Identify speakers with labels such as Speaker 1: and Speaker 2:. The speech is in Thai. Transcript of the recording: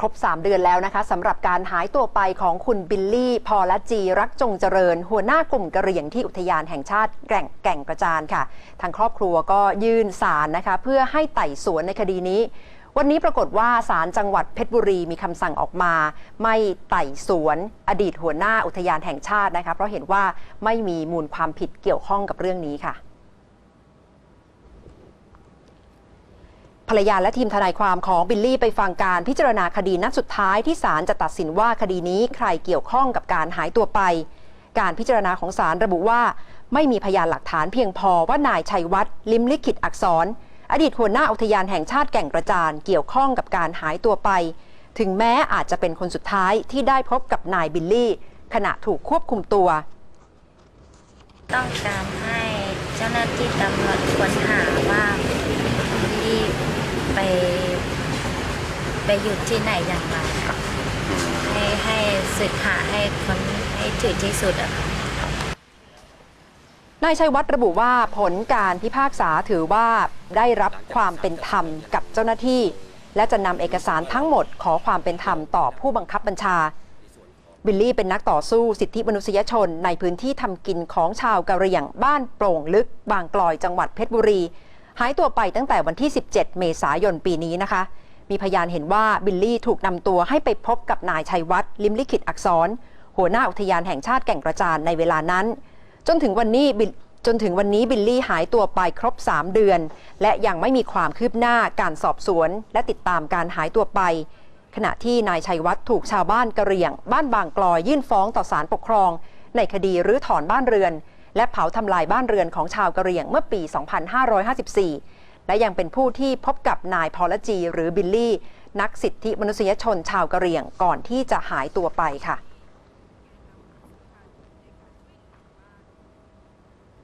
Speaker 1: ครบ 3 เดือนแล้วนะคะสำหรับการหายตัวไปของคุณบิลลี่ พอละจี รักจงเจริญ หัวหน้ากลุ่มกระเหรี่ยงที่อุทยานแห่งชาติแก่งแก่งกระจานค่ะ ทางครอบครัวก็ยื่นศาลนะคะ เพื่อให้ไต่สวนในคดีนี้ วันนี้ปรากฏว่าศาลจังหวัดเพชรบุรีมีคำสั่งออกมา ไม่ไต่สวนอดีตหัวหน้าอุทยานแห่งชาตินะคะเพราะเห็นว่าไม่มีมูลความผิดเกี่ยวข้องกับเรื่องนี้ค่ะ ภรรยาและทีมทนายความของบิลลี่ไปฟังการพิจารณาคดีนัดสุดท้ายที่ศาลจะตัดสินว่าคดีนี้ใครเกี่ยวข้องกับการหายตัวไป การพิจารณาของศาลระบุว่า ไม่มีพยานหลักฐานเพียงพอว่านายชัยวัฒน์ลิมลิขิตอักษร อดีตหัวหน้าอุทยานแห่งชาติแก่งกระจานเกี่ยวข้องกับการหายตัวไป ถึงแม้อาจจะเป็นคนสุดท้ายที่ได้พบกับนายบิลลี่ ขณะถูกควบคุมตัว
Speaker 2: ต้องการให้เจ้าหน้าที่ตำรวจค้นหาว่าที่ไป ไปอยู่ที่ไหนอย่างไรค่ะให้ให้สืบหาให้คนให้ถึงที่สุดอะค่ะ
Speaker 1: นายชัยวัฒน์ระบุว่าผลการพิพากษาถือว่าได้รับความเป็นธรรมกับเจ้าหน้าที่ และจะนำเอกสารทั้งหมดขอความเป็นธรรมต่อผู้บังคับบัญชา บิลลี่เป็นนักต่อสู้สิทธิมนุษยชนในพื้นที่ทำกินของชาวกะเหรี่ยงบ้านโปร่งลึก บางกลอยจังหวัดเพชรบุรี หายตัวไปตั้งแต่วันที่ 17 เมษายนปีนี้นะคะ มีพยานเห็นว่าบิลลี่ถูกนำตัวให้ไปพบกับนายชัยวัฒน์ลิมลิขิตอักษร หัวหน้าอุทยานแห่งชาติแก่งกระจานในเวลานั้น จนถึงวันนี้บิลจนถึงวันนี้บิลลี่หายตัวไปครบ 3 เดือน และยังไม่มีความคืบหน้าการสอบสวน และติดตามการหายตัวไป ขณะที่นายชัยวัฒน์ถูกชาวบ้านกระเรียง บ้านบางกลอยยื่นฟ้องต่อศาลปกครอง ในคดีรื้อถอนบ้านเรือน และเผาทำลายบ้านเรือนของชาวกระเรียงเมื่อปี 2554 และยังเป็นผู้ที่พบกับนายพอลจีหรือบิลลี่ นักสิทธิมนุษยชนชาวกะเหรี่ยงก่อนที่จะหายตัวไปค่ะ